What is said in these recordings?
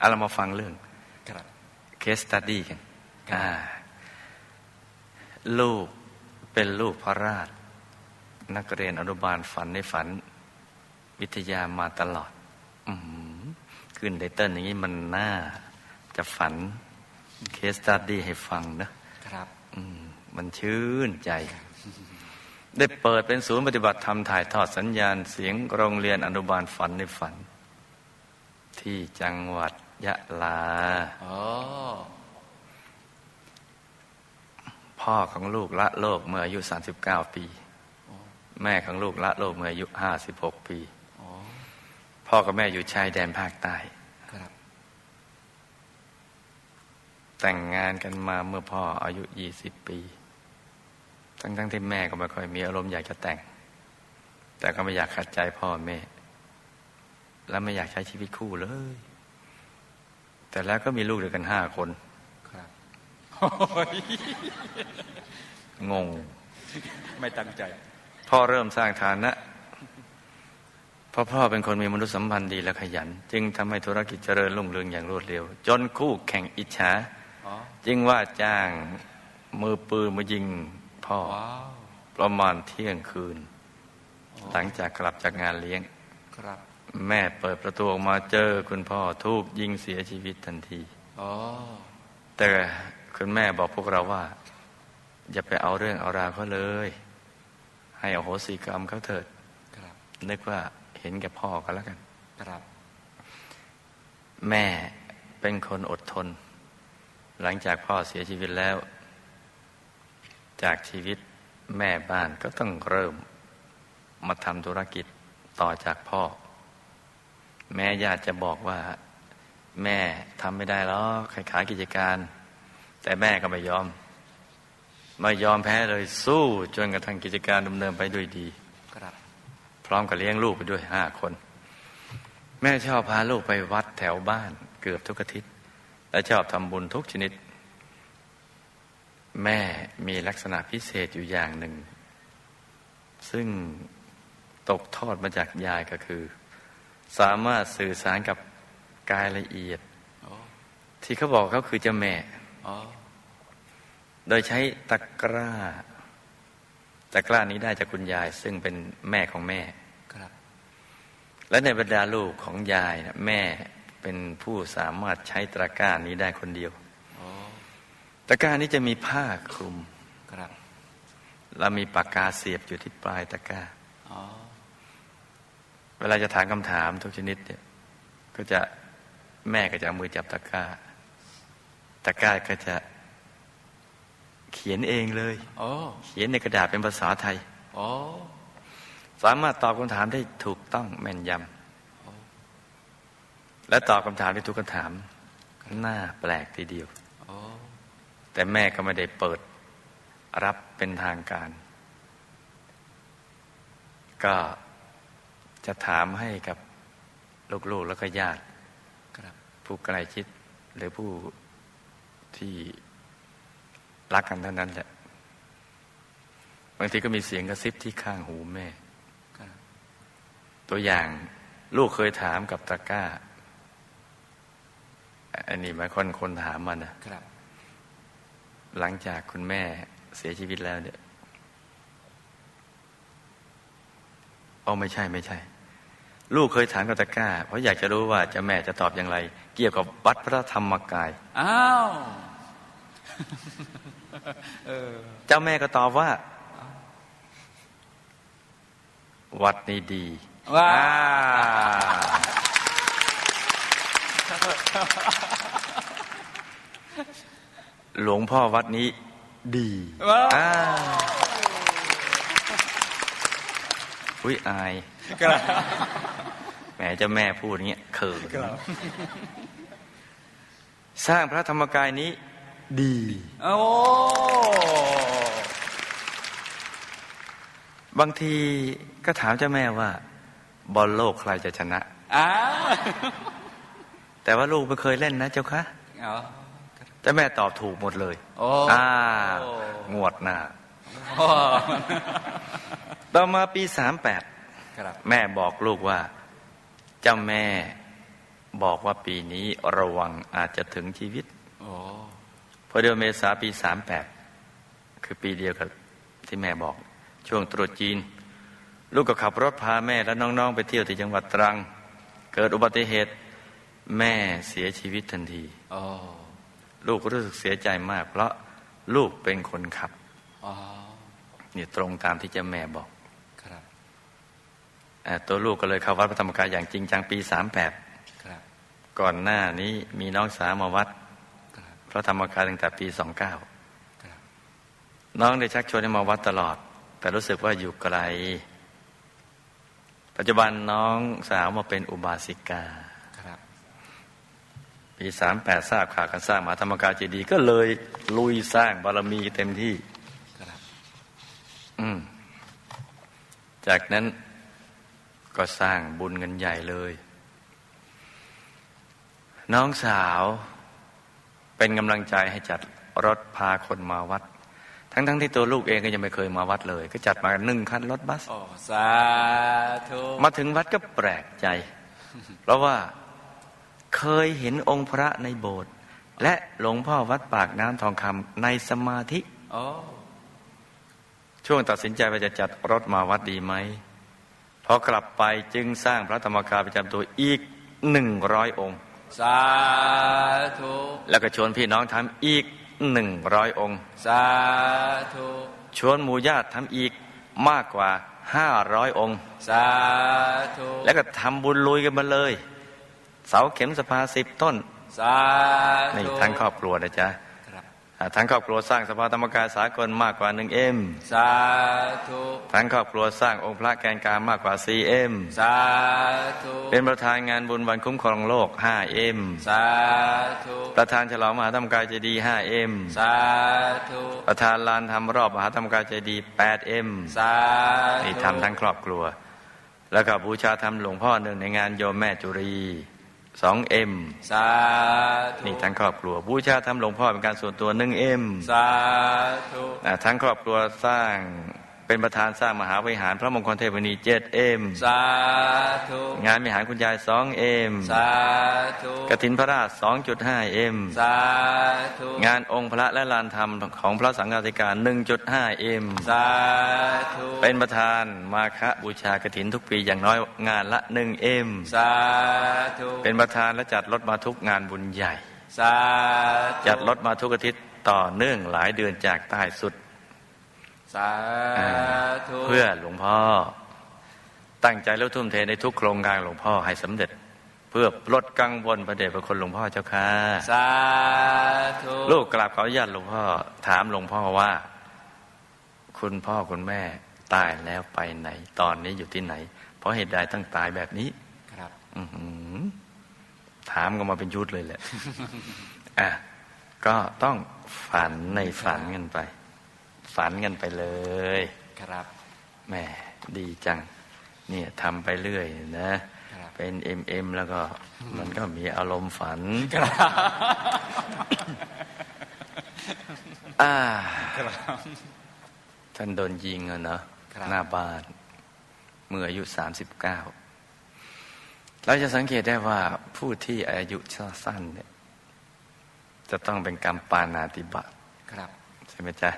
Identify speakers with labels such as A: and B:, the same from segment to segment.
A: เอาเรามาฟังเรื่อง
B: ครับ
A: เคสตัดดี้กัน
B: ครับ
A: อ่าลูกเป็นลูกพระราช นักเรียนอนุบาลฝันในฝัน วิทยามาตลอดอืมขึ้นไตเติ้ลอย่างนี้มันน่า จะฝันเคสตัดดี้ให้ฟังนะ
B: ครับ
A: อืมมันชื่นใจ ได้เปิดเป็นศูนย์ปฏิบัติธรรมถ่ายทอดสัญญาณเสียงโรงเรียนอนุบาลฝันในฝัน ที่จังหวัด ยะลา
B: อ๋อ
A: พ่อของลูกละโลกเมื่ออายุ 39 ปี แม่ของลูกละโลกเมื่ออายุ 56 ปี
B: อ๋อ
A: พ่อกับแม่อยู่ชายแดนภาคใต้
B: ครับ
A: แต่งงานกันมาเมื่อพ่ออายุ 20 ปี ทั้งๆที่แม่ก็ไม่ค่อยมีอารมณ์อยากจะแต่ง แต่ก็ไม่อยากขัดใจพ่อแม่ และไม่อยากใช้ชีวิตคู่เลย แต่แล้วก็มีลูกด้วยกันห้าคน
B: ครับ
A: งง
B: ไม่ตั้งใจ
A: พ่อเริ่มสร้างฐานะเพราะพ่อเป็นคนมีมนุษยสัมพันธ์ดีและขยัน จึงทำให้ธุรกิจเจริญรุ่งเรืองอย่างรวดเร็ว จนคู่แข่งอิจฉา
B: อ๋อ
A: จึงว่าจ้างมือปืนมายิงพ่อ
B: ว้าว
A: ประมาณเที่ยงคืน หลังจากกลับจากงานเลี้ยง
B: ครับ
A: แม่เปิดประตูออกมาเจอคุณพ่อถูกยิงเสียชีวิตทันที
B: อ๋อ
A: แต่คุณแม่บอกพวกเราว่า อย่าไปเอาเรื่องเอาราวเขาเลย ให้อโหสิกรรมเขาเถิด
B: ครับ
A: นึกว่าเห็นแก่พ่อกันแล้วกัน
B: ครับ
A: แม่เป็นคนอดทน หลังจากพ่อเสียชีวิตแล้ว จากชีวิตแม่บ้านก็ต้องเริ่ม มาทำธุรกิจต่อจากพ่อ แม่ญาติจะบอกว่าแม่ทำไม่ได้หรอกขายขายกิจการ แต่แม่ก็ไม่ยอม ไม่ยอมแพ้เลยสู้จนกระทั่งกิจการดำเนินไปด้วยดี
B: ครับ
A: พร้อมกับเลี้ยงลูกไปด้วยห้าคน แม่ชอบพาลูกไปวัดแถวบ้าน เกือบทุกอาทิตย์ และชอบทำบุญทุกชนิด แม่มีลักษณะพิเศษอยู่อย่างหนึ่ง ซึ่งตกทอดมาจากยายก็คือ สามารถสื่อสารกับกายละเอียด
B: อ๋อ
A: ที่เขาบอกเขาคือเจ้าแม่
B: อ๋อ
A: โดยใช้ตะกร้าตะกร้านี้ได้จากคุณยายซึ่งเป็นแม่ของแม่
B: ครับ
A: และในบรรดาลูกของยายนะแม่เป็นผู้สามารถใช้ตะกร้านี้ได้คนเดียว
B: อ๋อ
A: ตะกร้านี้จะมีผ้าคลุม
B: ครับ
A: และมีปากกาเสียบอยู่ที่ปลายตะกร้า
B: อ๋อ
A: เวลาจะถามคำถามทุกชนิดเนี่ยก็จะแม่ก็จะเอามือจับตะกร้า ตะกร้าก็จะเขียนเองเลย
B: อ๋อ
A: เขียนในกระดาษเป็นภาษาไทย
B: อ๋อ
A: สามารถตอบคำถามได้ถูกต้องแม่นยำและตอบคำถามได้ทุกคำถามน่าแปลกทีเดียว
B: อ๋อ
A: แต่แม่ก็ไม่ได้เปิดรับเป็นทางการ ก็ จะถามให้กับลูกๆแล้วก็ญาติ
B: ครับ
A: ผู้ใกล้ชิดหรือผู้ที่รักกันเท่านั้นแหละ บางทีก็มีเสียงกระซิบที่ข้างหูแม่
B: ครับ
A: ตัวอย่างลูกเคยถามกับตะกร้า อันนี้หมายคนคนถามมันนะ
B: ครับ
A: หลังจากคุณแม่เสียชีวิตแล้วเนี่ย อ๋อไม่ใช่ไม่ใช่ ลูกเคยถามกับตะกร้า เพราะอยากจะรู้ว่าเจะแม่จะตอบอย่างไร เกี่ยวกับวัดพระธรรมกาย
B: อ้าวเออ
A: เจ้าแม่ก็ตอบว่า วัดนี้ดี
B: ว้า
A: อ่าหลวงพ่อวัดนี้ดี
B: ว้าว
A: อ่าอุ้ยอาย
B: ครับ
A: แหมเจ้าแม่พูดอย่างเงี้ยเขิน
B: ครับ
A: สร้างพระธรรมกายนี้ดี
B: โอ้
A: บางทีก็ถามเจ้าแม่ว่า บอลโลกใครจะชนะ
B: อ้าว
A: แต่ว่าลูกไม่เคยเล่นนะเจ้าคะ
B: อ๋อ
A: เจ้าแม่ตอบถูกหมดเลย
B: โอ้
A: อ่างวดหน้า
B: พ่อ
A: ต่อมาปีสามแปด
B: ครับ
A: แม่บอกลูกว่า เจ้าแม่บอกว่าปีนี้ระวังอาจจะถึงชีวิต
B: โอ้
A: พอเดือนเมษาปีสามแปดคือปีเดียวกับที่แม่บอก ช่วงตรุษจีน ลูกก็ขับรถพาแม่และน้องๆ ไปเที่ยวที่จังหวัดตรัง เกิดอุบัติเหตุ แม่เสียชีวิตทันที
B: โอ้
A: ลูกก็รู้สึกเสียใจมาก เพราะลูกเป็นคนขับ
B: อ๋อ
A: นี่ตรงตามที่เจ้าแม่บอก
B: ครับ
A: เอ่อ ตัวลูกก็เลยเข้าวัดพระธรรมกายอย่างจริงจังปีสามแปด
B: ครับ
A: ก่อนหน้านี้มีน้องสาวมาวัด
B: ครับ
A: พระธรรมกายตั้งแต่ปีสองเก้า
B: ครับ
A: น้องได้ชักชวนให้มาวัดตลอด แต่รู้สึกว่าอยู่ไกล ปัจจุบันน้องสาวมาเป็นอุบาสิกา
B: ครับ
A: ปีสามแปดทราบข่าวการสร้างมหาธรรมกายเจดีย์ก็เลยลุยสร้างบารมีเต็มที่
B: ครับ
A: อืม จากนั้น ก็สร้างบุญกันใหญ่เลย น้องสาวเป็นกำลังใจให้จัดรถพาคนมาวัด ทั้งๆทที่ตัวลูกเองก็ยังไม่เคยมาวัดเลย ก็จัดมาหนึ่งคันรถบัส
B: โอ้สาธุ
A: มาถึงวัดก็แปลกใจ เพราะว่าเคยเห็นองค์พระในโบสถ์และหลวงพ่อวัดปากน้ำทองคำในสมาธิ
B: โอ้
A: ช่วงตัดสินใจว่าจะจัดรถมาวัดดีไหมพ อกลับไปจึงสร้างพระธรรมกายประจำตัวอีกหนึ่งร้อยองค์
B: สาธุ
A: แล้วก็ชวนพี่น้องทำอีกหนึ่งร้อยองค์
B: สาธุ
A: ชวนหมู่ญาติทำอีกมากกว่าห้าร้อยองค์
B: สาธุ
A: แล้วก็ทำบุญลุยกันมาเลย เสาเข็มสภาสิบต้น
B: สา
A: นี่
B: ธุ
A: ทั้งครอบครัวนะจ๊ะ
B: ครับ
A: อ่า ทั้งครอบครัวสร้างสภาธรรมกายสากลมากกว่าหนึ่งเอ็ม
B: สาธุ
A: ทั้งครอบครัวสร้างองค์พระแกนกลางมากกว่า4เอ็ม
B: สาธุ
A: เป็นประธานงานบุญวันคุ้มครองโลก5เอ็ม
B: สาธุ
A: ประธานฉลองมหาธรรมกายเจดีย์5เอ็ม
B: สาธุ
A: ประธานลานทำรอบมหาธรรมกายเจดีย์8เอ็ม
B: สาธุ
A: นี่ทำทั้งครอบครัว แล้วก็บูชาธรรมหลวงพ่อหนึ่งในงานโยมแม่จุรี 2เอ็ม
B: สาธุ
A: นี่ทั้งครอบครัวบูชาธรรมหลวงพ่อเป็นการส่วนตัว1เอ็ม
B: สาธุ
A: อ่าทั้งครอบครัวสร้าง เป็นประธานสร้างมหาวิหารพระมงคลเทพนีเจ็ดเอ็ม
B: สาธุ
A: งานวิหารคุณยายสองเอ็ม
B: สาธุ
A: กฐินพระราชสองจุดห้าเอ็ม
B: สาธุ
A: งานองค์พระและลานธรรมของพระสังฆาธิการหนึ่งจุดห้าเอ็ม
B: สาธุ
A: เป็นประธานมาฆบูชากฐินทุกปีอย่างน้อยงานละหนึ่งเอ็ม
B: สาธุ
A: เป็นประธานและจัดรถมาทุกงานบุญใหญ่
B: สาธุ
A: จัดรถมาทุกอาทิตย์ต่อเนื่องหลายเดือนจากใต้สุด
B: สาธุ
A: เพื่อหลวงพ่อ ตั้งใจแล้วทุ่มเทในทุกโครงการหลวงพ่อให้สำเร็จ เพื่อลดกังวลประเดชพระคุณหลวงพ่อเจ้าค่ะ
B: สาธุ
A: ลูกกราบขออนุญาตหลวงพ่อ ถามหลวงพ่อว่า คุณพ่อคุณแม่ตายแล้วไปไหน ตอนนี้อยู่ที่ไหน เพราะเหตุใดต้องตายแบบนี้
B: ครับ
A: อื้อหือถามกันมาเป็นชุดเลยแหละอะก็ต้องฝันในฝันกันไป ฝันกันไปเลย
B: ครับ
A: แหมดีจัง เนี่ยทำไปเรื่อยนะ
B: ครับ
A: เป็นเอ็มเอ็มแล้วก็มันก็มีอารมณ์ฝัน
B: ครับ
A: อ่า
B: ครับ
A: ท่านโดนยิงอะเนาะ
B: ครับ
A: หน้าบ้านเมื่ออายุสามสิบเก้าเราจะสังเกตได้ว่าผู้ที่อายุสั้นเนี่ยจะต้องเป็นกรรมปานาติบาต
B: ครับ
A: ใช่ไหมจ๊ะ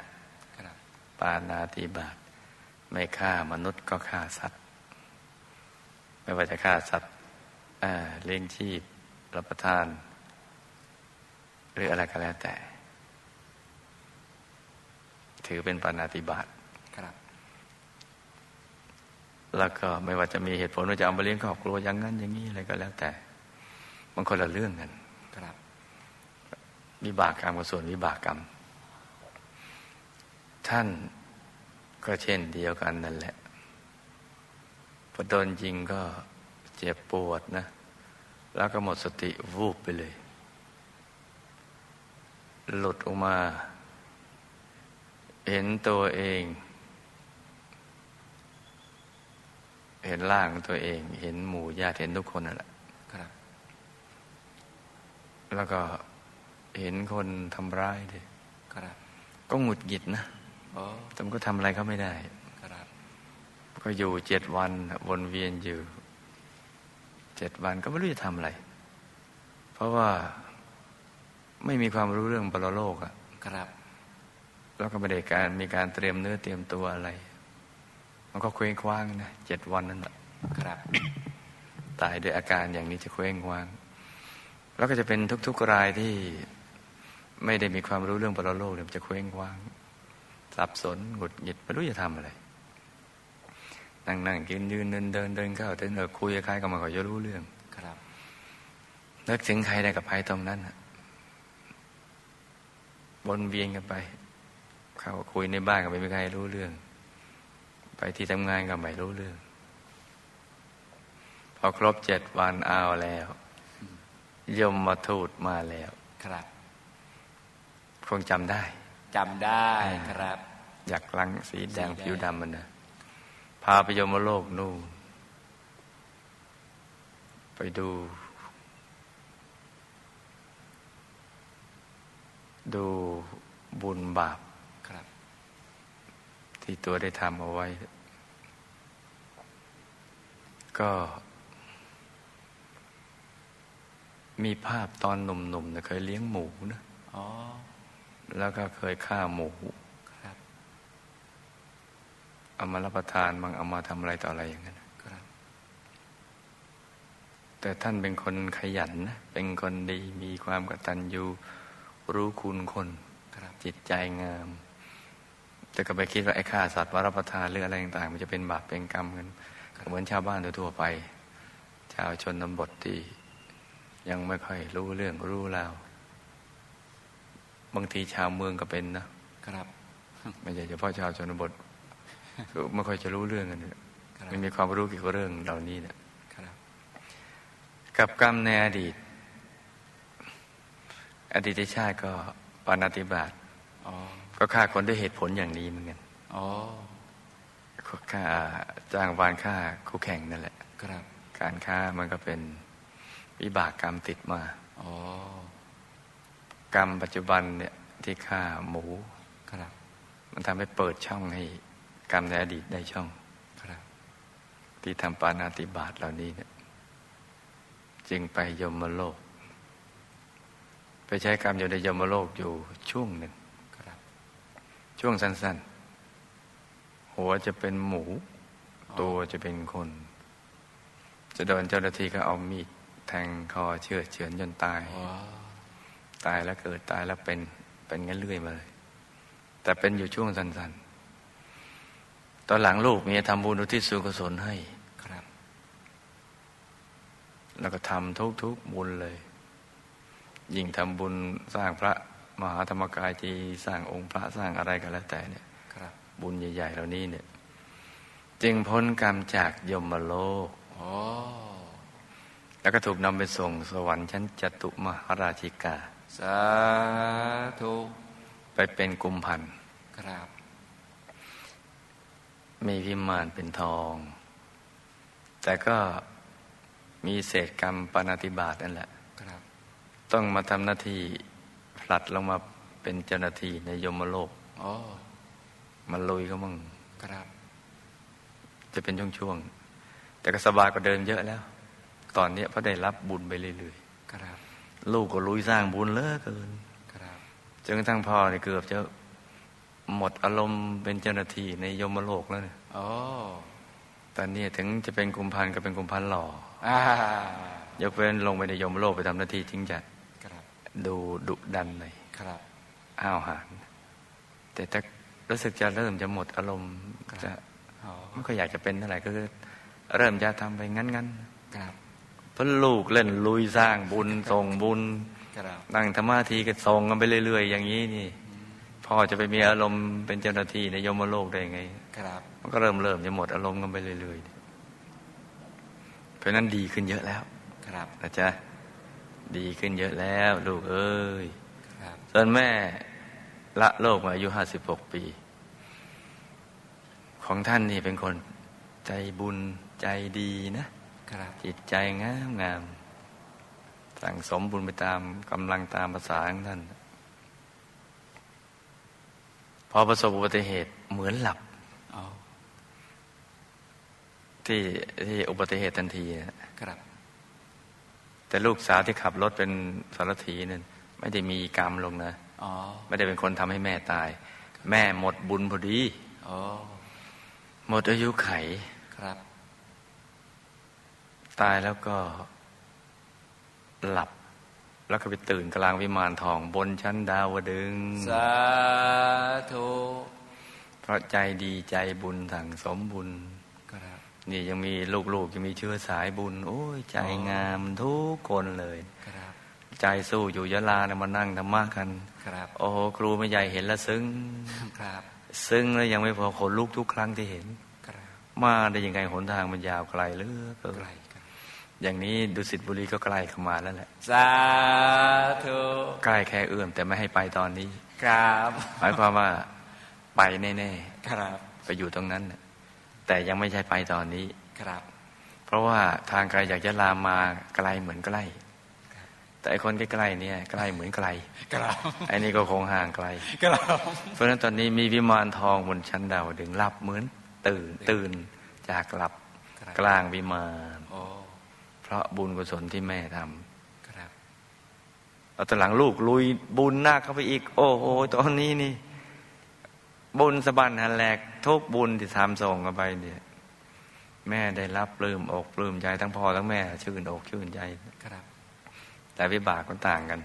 B: ครับ
A: ปานาติบาต ไม่ฆ่ามนุษย์ก็ฆ่าสัตว์ ไม่ว่าจะฆ่าสัตว์อ่าเลี้ยงชีพรับประทาน หรืออะไรก็แล้วแต่ ถือเป็นปานาติบาต
B: ครับ
A: แล้วก็ไม่ว่าจะมีเหตุผลว่าจะเอามาเลี้ยงครอบครัวอย่างนั้นอย่างนี้อะไรก็แล้วแต่มันคนละเรื่องกัน
B: ครับ
A: วิบากกรรมกับส่วนวิบากกรรม ท่าน ก็เช่นเดียวกันนั่นแหละพอโดนยิงก็เจ็บปวดนะ แล้วก็หมดสติวูบไปเลย หลุดออกมา เห็นตัวเอง เห็นร่างของตัวเอง เห็นหมู่ญาติเห็นทุกคนนั่นแหละ
B: ครับ
A: แล้วก็เห็นคนทำร้ายด้วย
B: ครับ
A: ก็หงุดหงิดนะ
B: โอ้
A: แต่มันก็ทำอะไรเขาไม่ได้
B: ครับ
A: ก็อยู่เจ็ดวันวนเวียนอยู่เจ็ดวันก็ไม่รู้จะทำอะไรราะว่าไม่มีความรู้เรื่องปรโลกอะ
B: ครับ
A: แล้วก็ไม่ได้การมีการเตรียมเนื้อเตรียมตัวอะไร มันก็เคว้งคว้างนะเจ็ดวันนั่นแหละ
B: ครับ
A: ตายด้วยอาการอย่างนี้จะเคว้งคว้าง แล้วก็จะเป็นทุก ๆรายที่ไม่ได้มีความรู้เรื่องปรโลกเนี่ยมันจะเคว้งคว้าง สับสนหงุดหงิดไม่รู้จะทำอะไร นั่งนั่งยืนยืนเดินเดินเดินเข้าเดินเออคุยกับใครก็ไมาก็จะรู้เรื่อง
B: ครับ
A: นึกถึงใครได้กับใครตรงนั้นน่ะวนเวียนกันไป เข้าคุยในบ้านก็ไม่มีใครรู้เรื่อง ไปที่ทำงานก็ไม่รู้เรื่อง พอครบเจ็ดวันเอาแล้วยมมาทูตมาแล้ว
B: ครับ
A: คงจำได้
B: จำได้ครับ
A: อยากลังสีแดง
B: สีแดง
A: ผิวดำมันนะพาไปยมโลกนู่นไปดู ดูบุญบาป
B: ครับ
A: ที่ตัวได้ทำเอาไว้ ก็มีภาพตอนหนุ่มๆนะเคยเลี้ยงหมูนะ
B: อ๋อ
A: แล้วก็เคยฆ่าหมู
B: ครับ
A: เอามารับประทานบางเอามาทำอะไรต่ออะไรอย่างนั้น
B: ครับ
A: แต่ท่านเป็นคนขยันนะเป็นคนดีมีความกตัญญูรู้คุณคน
B: ครับ
A: จิตใจงาม แต่ก็ไปคิดว่าไอ้ฆ่าสัตว์มารับประทานหรืออะไรต่างๆมันจะเป็นบาปเป็นกรรมกันเหมือนชาวบ้านทั่วๆไป ชาวชนบทที่ยังไม่ค่อยรู้เรื่องรู้ราว บางทีชาวเมืองก็เป็นนะครับ ไม่ใช่เฉพาะชาวชนบทคือไม่ค่อยจะรู้เรื่องกันเนี่ย
B: ครับ
A: ไม่มีความรู้เกี่ยวกับเรื่องเหล่านี้เนี่ย
B: ครับ
A: กับกรรมในอดีต อดีตชาติก็ปานาติบาต
B: อ๋อ
A: ก็ฆ่าคนด้วยเหตุผลอย่างนี้เหมือนกัน
B: อ๋อ
A: ฆ่าจ้างวานฆ่าคู่แข่งนั่นแหละ
B: ครับ
A: การฆ่ามันก็เป็นวิบากกรรมติดมา
B: อ๋อ
A: กรรมปัจจุบันเนี่ยที่ฆ่าหมู
B: ครับ
A: มันทำให้เปิดช่องให้กรรมในอดีตได้ช่อง
B: ครับ
A: ที่ทำปานาติบาตเหล่านี้เนี่ยจึงไปยมโลก ไปใช้กรรมอยู่ในยมโลกอยู่ช่วงหนึ่ง
B: ครับ
A: ช่วงสั้น ๆ หัวจะเป็นหมู ตัวจะเป็นคน จะโดนเจ้าหน้าที่ก็เอามีดแทงคอเชือดเฉือนจนตาย
B: อ๋อ
A: ตายแล้วเกิดตายแล้วเป็นเป็นงั้นเรื่อยมาเลยแต่เป็นอยู่ช่วงสั้นๆ ตอนหลังลูกเมียทำบุญอุทิศส่วนกุศลให้
B: ครับ
A: แล้วก็ทำทุกๆบุญเลย ยิ่งทำบุญสร้างพระมหาธรรมกายจีสร้างองค์พระสร้างอะไรก็แล้วแต่เนี่ย
B: ครับ
A: บุญใหญ่ๆเหล่านี้เนี่ย จึงพ้นกรรมจากยมโลก
B: อ๋อ
A: แล้วก็ถูกนำไปส่งสวรรค์ชั้นจตุมหาราชิกา
B: สาธุ
A: ไปเป็นกุมพันธ์
B: ครับ
A: มีพิมานเป็นทอง แต่ก็มีเศษกรรมปานาติบาตนั่นแหละ
B: ครับ
A: ต้องมาทำหน้าที่ผลัดลงมาเป็นเจ้าหน้าที่ในยมโลก
B: อ๋อ
A: มันลุยก็มั่ง
B: ครับ
A: จะเป็นช่วงๆแต่ก็สบายกว่าเดิมเยอะแล้ว ตอนเนี้ยเพราะได้รับบุญไปเรื่อย
B: ครับ
A: ๆ ลูกก็ลุยสร้างบุญเหลือเกิน
B: ครับ
A: จนกระทั่งพ่อเนี่ยเกือบจะหมดอารมณ์เป็นเจ้าหน้าที่ในยมโลกแล้วเนี่ย
B: อ๋อ
A: ตอนนี้ถึงจะเป็นกุมพันก็เป็นกุมพันหล่อ
B: อ่าย
A: กเว้นลงไปในยมโลกไปทำหน้าที่จึงจะ
B: ครับ
A: ดูดุดันหน่อย
B: ครับ
A: อ้าวหานแต่ถ้ารู้สึกจะเริ่มจะหมดอารมณ์จะ
B: อ๋อ
A: ไม่ค่อยอยากจะเป็นเท่าไหร่ก็คือเริ่มจะทำไปงั้น
B: ครับ
A: ๆเพราะลูกเล่นลุยสร้างบุญส่งบุญ
B: ครับ
A: นั่งธรรมาทีก็ส่งกันไปเรื่อย ๆ อย่างนี้นี่พ่อจะไปมีอารมณ์เป็นเจ้าหน้าที่ในยมโลกได้ยังไง
B: ครับ
A: มันก็เริ่มเริ่มจะหมดอารมณ์กันไปเรื่อยๆเพราะฉะนั้นดีขึ้นเยอะแล้ว
B: ครับ
A: นะจ๊ะดีขึ้นเยอะแล้ว ลูกเอ้ย
B: ครับ
A: ส่วนแม่ละโลกมาอายุห้าสิบหกปี ของท่านนี่เป็นคนใจบุญใจดีนะ
B: ครับ
A: จิตใจงามงาม สั่งสมบุญไปตามกำลังตามภาษาของท่าน พอประสบอุบัติเหตุเหมือนหลับ
B: อ๋อ
A: ที่ที่อุบัติเหตุทันทีนะ
B: ครับ
A: แต่ลูกสาวที่ขับรถเป็นสารถีนั่นไม่ได้มีกรรมลงนะ
B: อ๋อ
A: ไม่ได้เป็นคนทำให้แม่ตาย แม่หมดบุญพอดี
B: อ๋อ
A: หมดอายุไข
B: ครับ
A: ตายแล้วก็หลับ แล้วก็ไปตื่นกลางวิมานทองบนชั้นดาวดึงส์
B: สาธุ
A: เพราะใจดีใจบุญสั่งสมบุญ
B: ครับ
A: นี่ยังมีลูกๆยังมีเชื้อสายบุญ โอ้ยใจงามทุกคนเลย
B: ครับ
A: ใจสู้อยู่ยะลาเนี่ยมานั่งธรรมะกัน
B: ครับ
A: โอ้โหครูไม่ใหญ่เห็นแล้วซึ้ง
B: ครับ
A: ซึ้งแล้วยังไม่พอขนลุกทุกครั้งที่เห็น
B: ครับ
A: มาได้ยังไงหนทางมันยาวไกลเหลือเกิน
B: ไกลครับ
A: อย่างนี้ดุสิตบุรีก็ใกล้เข้ามาแล้วแหละ
B: สาธุ
A: ใกล้แค่เอื้อมแต่ไม่ให้ไปตอนนี้
B: ครับ
A: หมายความว่าไปแน่
B: ครับ
A: ๆไปอยู่ตรงนั้นน่ะแต่ยังไม่ใช่ไปตอนนี้
B: ครับ
A: เพราะว่าทางไกลจากยะลามาไกลเหมือนใกล้ แต่ไอ้คนใกล้ๆเนี่ยใกล้เหมือนไกล
B: ครับ
A: ไอ้นี่ก็คงห่างไกล
B: ครับ
A: เพราะฉะนั้นตอนนี้มีวิมานทองบนชั้นดาวดึงส์หลับเหมือนตื่นตื่นจากหลับ
B: ครับ
A: กลางวิมาน
B: โอ้
A: เพ ราะบุญกุศลที่แม่ทำ
B: ครับ
A: เอาแต่หลังลูกลุยบุญหน้าเข้าไปอีก โอ้โหตอนนี้นี่ บุญสะบันหันแหลกทุกบุญที่ทำส่งกันไปเนี่ยแม่ได้รับปลื้มอกปลื้มใจทั้งพ่อทั้งแม่ ชื่นอกชื่นใจ
B: ครับ
A: แต่วิบากมันต่างกัน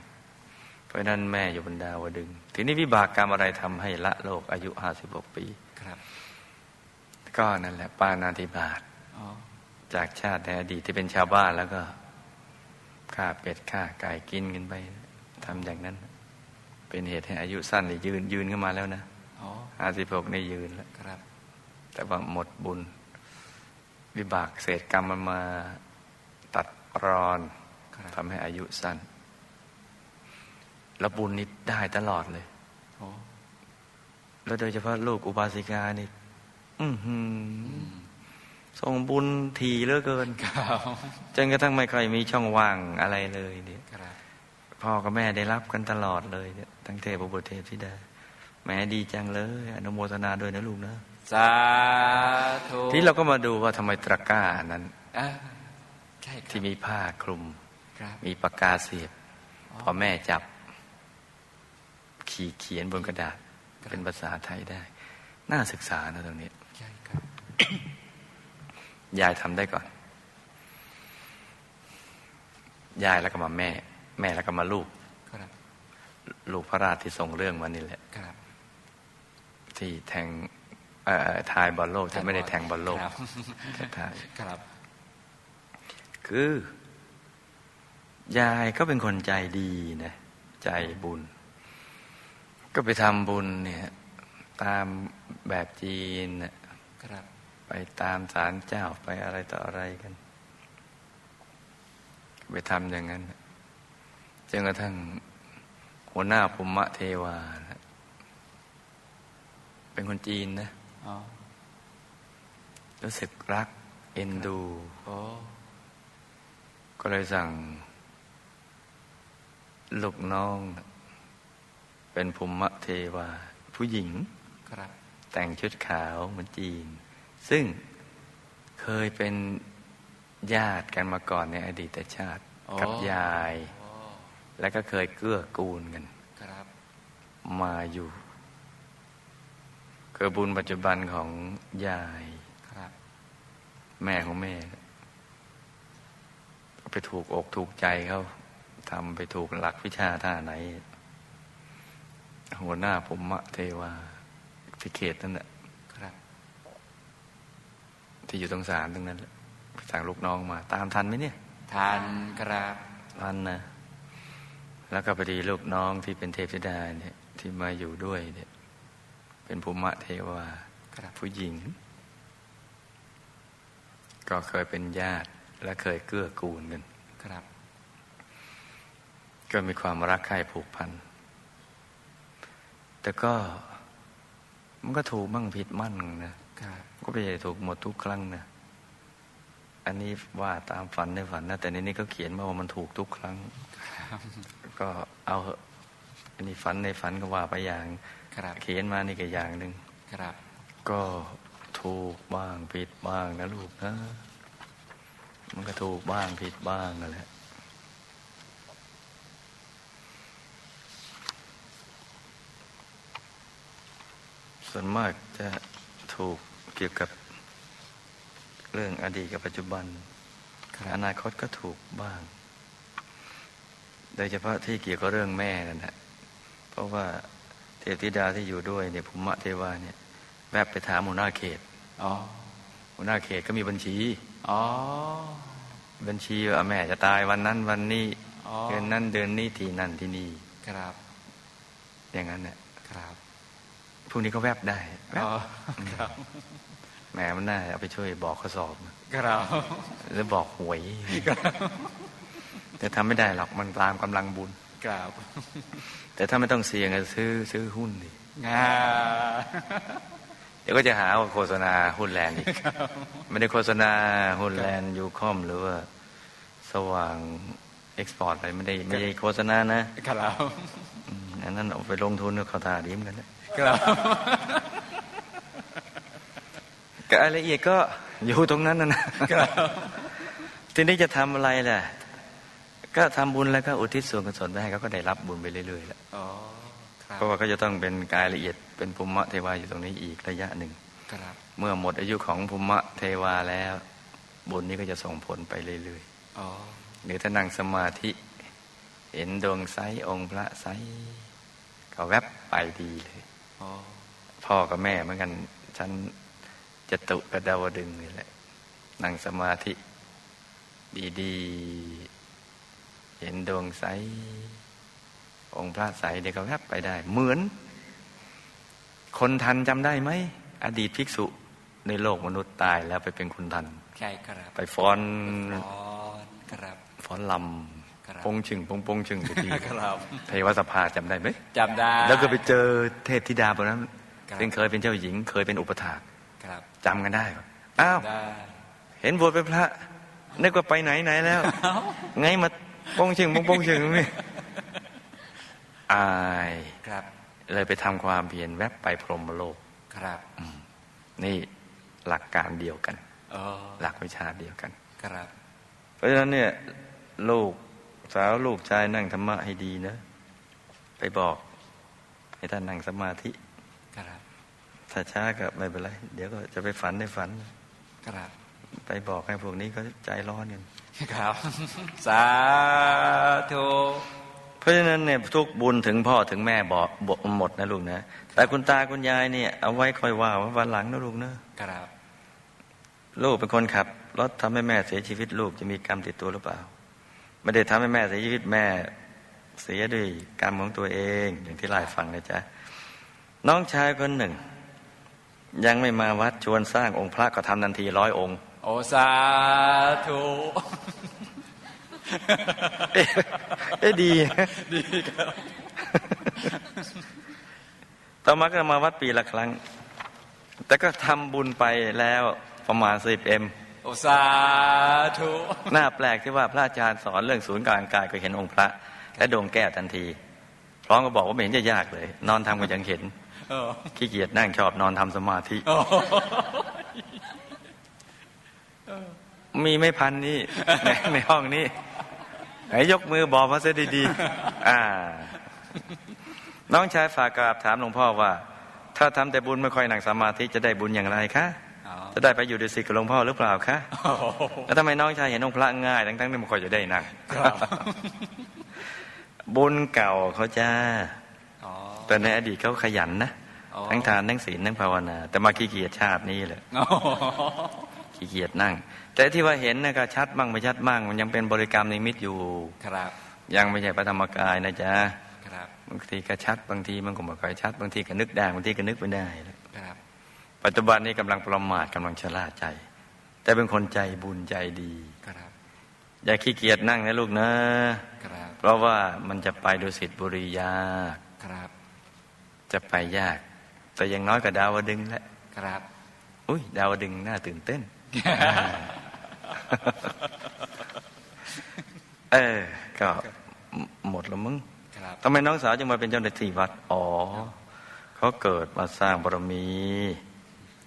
A: เพราะฉะนั้นแม่อยู่บนดาวดึงส์ทีนี้วิบากกรรมอะไรทำให้ละโลกอายุห้าสิบหกปี
B: ครับ
A: ก็นั่นแหละปานาธิบาต
B: อ๋อ
A: จากชาติในอดีตที่เป็นชาวบ้านแล้วก็ฆ่าเป็ดฆ่าไก่กินกันไปทำอย่างนั้น เป็นเหตุให้อายุสั้นนี่ยืนยืนขึ้นมาแล้วนะ
B: อ๋อ
A: ห้าสิบหกนี่ยืนแล้ว
B: ครับ
A: แต่ว่าหมดบุญ วิบากเศษกรรมมันมาตัดรอน
B: ครับ
A: ทำให้อายุสั้น แล้วบุญนี้ได้ตลอดเลย
B: โอ้
A: แล้วโดยเฉพาะลูกอุบาสิกานี่ อือหือ ส่งบุญทีเหลือเกิน
B: ครับ
A: จนกระทั่งไม่ค่อยมีช่องว่างอะไรเลยเนี่ย
B: ครับ
A: พ่อกับแม่ได้รับกันตลอดเลยเนี่ยทั้งเทพบุตรเทพธิดาแหม่ดีจังเลย อนุโมทนาด้วยนะลูกนะ
B: สาธุ
A: ที่เราก็มาดูว่าทำไมตะกร้านั้น
B: อ่าใช่ครับ
A: ที่มีผ้าคลุม
B: ครับ
A: มีปากกาเสียบพอแม่จับ ขีดเขียนบนกระดาษ เป็นภาษาไทยได้ น่าศึกษานะตรงนี้
B: ใช่ครับ
A: ยายทำได้ก่อน ยายแล้วก็มาแม่ แม่แล้วก็มาลูก
B: ครับ
A: ลูกพระราชที่ส่งเรื่องมานี่แหละ
B: ครับ
A: ที่แทงเอ่อทายบอลโลกแต่ไม่ได้แทงบอลโลก
B: ครับ
A: แต่ทาย
B: ครับ
A: คือ ยายก็เป็นคนใจดีนะ ใจบุญ ก็ไปทำบุญเนี่ย ตามแบบจีนน่ะ
B: ครับ
A: ไปตามศาลเจ้าไปอะไรต่ออะไรกัน ไปทำอย่างนั้นน่ะจนกระทั่งหัวหน้าภูมิเทวานะเป็นคนจีนนะ
B: อ๋อ
A: รู้สึกรัก เอ็นดู
B: โอ้
A: ก็เลยสั่ง ลูกน้อง เป็นภูมิเทวา ผู้หญิง
B: ครับ
A: แต่งชุดขาวเหมือนจีน ซึ่งเคยเป็นญาติกันมาก่อนในอดีตชาติกับยาย
B: โอ้
A: และก็เคยเกื้อกูลกัน
B: ครับ
A: มาอยู่คือบุญปัจจุบันของยาย
B: ครับ
A: แม่ของแม่ก็ไปถูกอกถูกใจเขาทำไปถูกหลักวิชาท่าไหน หัวหน้าภูมิเทวาที่เขตนั่นแหละ
B: ครับ
A: ที่อยู่ตรงศาลตรงนั้นแหละสั่งลูกน้องมา ตามทันไหมเนี่ย
B: ทานครับ
A: ทันนะ แล้วก็พอดีลูกน้องที่เป็นเทพธิดาเนี่ย ที่มาอยู่ด้วยเนี่ย เป็นภูมิเทวา
B: ครับ
A: ผู้หญิง ก็เคยเป็นญาติและเคยเกื้อกูลกัน
B: ครับ
A: ก็มีความรักใคร่ผูกพัน แต่ก็มันก็ถูกบ้างผิดมั่งนะ
B: ครับ
A: ก็ไม่ใช่ถูกหมดทุกครั้งนะอันนี้ว่าตามฝันในฝันนะ แต่ในนี้ก็เขียนมาว่ามันถูกทุกครั้ง ก็เอาอันนี้ฝันในฝันก็ว่าไปอย่างเขียนมานี่ก็อย่างหนึ่งก็ถูกบ้างผิดบ้างนะลูกนะมันก็ถูกบ้างผิดบ้างนั่นแหละส่วนมากจะ ถูกเกี่ยวกับเรื่องอดีตกับปัจจุบัน
B: ครับ
A: อนาคตก็ถูกบ้าง โดยเฉพาะที่เกี่ยวกับเรื่องแม่นั่นแหละเพราะว่าเทพธิดาที่อยู่ด้วยเนี่ยภูมิเทวาเนี่ยแวบไปถามหัวหน้าเขต
B: อ๋อ
A: หัวหน้าเขตก็มีบัญชี
B: อ๋อ
A: บัญชีว่าแม่จะตายวันนั้นวันนี้
B: อ๋อ
A: เดือนนั้นเดือนนี้ที่นั่นที่นี่
B: ครับ
A: อย่างนั้นเนี่ย
B: ครับ
A: พ วกนี้ก็แวบได้แวบ
B: อ๋อครับ
A: แหมมันน่าเอาไปช่วยบอกข้อสอบ
B: ครับ
A: หรือบอกหวยแต่ทำไม่ได้หรอกมันตามกำลังบุญ
B: ครับ
A: แต่ถ้าไม่ต้องเสี่ยงก็ซื้อซื้อหุ้นดิ
B: งา
A: เดี๋ยวก็จะหาว่าโฆษณาหุ้นแลนด์อีกไม่ได้โฆษณาหุ้นแลนด์ยูคอมหรือว่าสว่างเอ็กซ์พอร์ตอะไรไม่ได้ไม่ได้โฆษณานะครับอืมอันนั้นเอาไปลงทุนกับเขาตาดีเหมือนกันนะ ครับก็รายละเอียดก็อยู่ตรงนั้นนะนะครับทีนี้จะทำอะไรล่ะ ก็ทำบุญแล้วก็อุทิศส่วนกุศลไปให้เขาก็ได้รับบุญไปเรื่อยๆแหละ
B: อ๋อครับ
A: เพราะว่าก็จะต้องเป็นกายละเอียดเป็นภูมิเทวาอยู่ตรงนี้อีกระยะหนึ่ง
B: ครับ
A: เมื่อหมดอายุของภูมิเทวาแล้ว บุญนี้ก็จะส่งผลไปเรื่อย
B: อ๋อ
A: ๆหรือถ้านั่งสมาธิเห็นดวงใสองค์พระใสก็แวบไปดีเลย
B: อ๋อ
A: พ่อกับแม่เหมือนกันฉันจะตุกระดาวดึงนี่แหละ นั่งสมาธิ ดีๆ เห็นดวงใส องค์พระใสเดี๋ยวก็แวบไปได้ เหมือน คนทันจำได้ไหม อดีตภิกษุในโลกมนุษย์ตายแล้วไปเป็นคนทัน
B: ใช่ครับ
A: ไปฟ้อน
B: อ๋อครับ
A: ฟ้อนล
B: ครับำ
A: ปงชึงปงปงชึงไปที
B: ครับ
A: เทวสภาจำได้ไหม
B: จำได้
A: แล้วก็ไปเจอเทพธิดาบนนั้น
B: ครับ
A: ซึ่งเคยเป็นเจ้าหญิง เคยเป็นอุปถาก
B: ครับ
A: จำกันได้ปะอ้าว
B: ได้
A: เห็นบวชเป็นพระนึกว่าไปไหนไหนแล้ว
B: เอ้า
A: ไงมาปงชึงปงปงชึงนี่อาย
B: ครับ
A: เลยไปทำความเพียรแวบไปพรหมโลก
B: ครับ
A: นี่หลักการเดียวกัน
B: อ๋อ
A: หลักวิชาเดียวกัน
B: ครับ
A: เพราะฉะนั้นเนี่ยลูก สาวลูกชายนั่งธรรมะให้ดีนะ ไปบอก ให้ท่านนั่งสมาธิ
B: ครับ
A: ถ้าช้าก็ไม่เป็นไร เดี๋ยวก็จะไปฝันในฝัน
B: ครับ
A: ไปบอกให้พวกนี้เขาใจร้อนกัน
B: ครับ สาธุ
A: เพราะฉะนั้นเนี่ยทุกบุญถึงพ่อถึงแม่บอกบอกหมดนะลูกนะแต่คุณตาคุณยายเนี่ยเอาไว้คอยว่าว่าวันหลังนะลูกนะครับลูกเป็นคนขับรถทำให้แม่เสียชีวิตลูกจะมีกรรมติดตัวหรือเปล่า ไม่ได้ทำให้แม่เสียชีวิตแม่เสียด้วยกรรมของตัวเอง อย่างที่ไล่าให้ฟังนะจ๊ะน้องชายคนหนึ่ง ยังไม่มาวัดชวนสร้างองค์พระก็ทำทันทีร้อยองค์
B: โอสาธุ
A: เอ๊ะเอ๊ะดีนะ
B: ดีครับ
A: ต่อมาก็มาวัดปีละครั้ง แต่ก็ทำบุญไปแล้วประมาณสิบเอ็ม
B: โอสาธุ
A: หน้าแปลกที่ว่าพระอาจารย์สอนเรื่องศูนย์กลางกายก็เห็นองค์พระ และดวงแก้วทันทีพร้อมก็บอกว่าไม่เห็นจะยากเลย นอนทำก็ยังเห็นขี้เกียจนั่งชอบนอนทำสมาธิมีไม่พันนี่ในในห้องนี้ไหนยกมือบอกมาเสดีๆอ่า น้องชายฝากกราบถามหลวงพ่อว่า ถ้าทำแต่บุญไม่ค่อยนั่งสมาธิจะได้บุญอย่างไรคะ จะได้ไปอยู่ดุสิตกับหลวงพ่อหรือเปล่าคะ
B: โอ้
A: แล้วทำไมน้องชายเห็นองค์พระง่ายทั้งๆที่ไม่ค่อยจะได้นั่ง
B: ครับ
A: บุญเก่าเขาจะ
B: อ๋อ
A: แต่ในอดีตเขาขยันนะ
B: อ๋อ
A: ทั้งทานทั้งศีลทั้งภาวนา แต่มาขี้เกียจชาตินี้แหละ
B: โอ้
A: ขี้เกียจนั่ง แต่ที่ว่าเห็นนะก็ชัดมั่งไม่ชัดมั่งมันยังเป็นบริกรรมนิมิตอยู่
B: ครับ
A: ยังไม่ใช่พระธรรมกายนะจ๊ะ
B: ครับ
A: บางทีก็ชัดบางทีมันก็ไม่ค่อยชัด บางทีก็นึกได้บางทีก็นึกไม่ได้
B: ครับ
A: ปัจจุบันนี้กำลังประมาทกำลังชะล่าใจ แต่เป็นคนใจบุญใจดี
B: ครับ
A: อย่าขี้เกียจนั่งนะลูกนะ
B: ครับ
A: เพราะว่ามันจะไปดุสิตบุรียาก
B: ครับ
A: จะไปยาก แต่อยังน้อยก็ดาวดึงส์แหละ
B: ครับ
A: อุ้ยดาวดึงส์น่าตื่นเต้นเออ ก็หมดแล้วมึง
B: ครับ
A: ทำไมน้องสาวจึงมาเป็นเจ้าหน้าที่วัด อ๋อเขาเกิดมาสร้างบารมี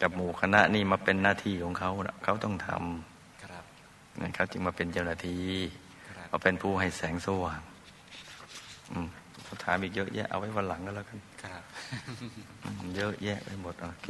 A: กับหมู่คณะนี่มาเป็นหน้าที่ของเขาน่ะเขาต้องท
B: ครับำ
A: นั่นเขาจึงมาเป็นเจ้าหน้าที่
B: ครับ
A: มาเป็นผู้ให้แสงสว่างอืมเขาทถามอีกเยอะแยะเอาไว้วันหลังก็แล้วกัน
B: ครับ
A: อืมเยอะแยะไปหมดโอเค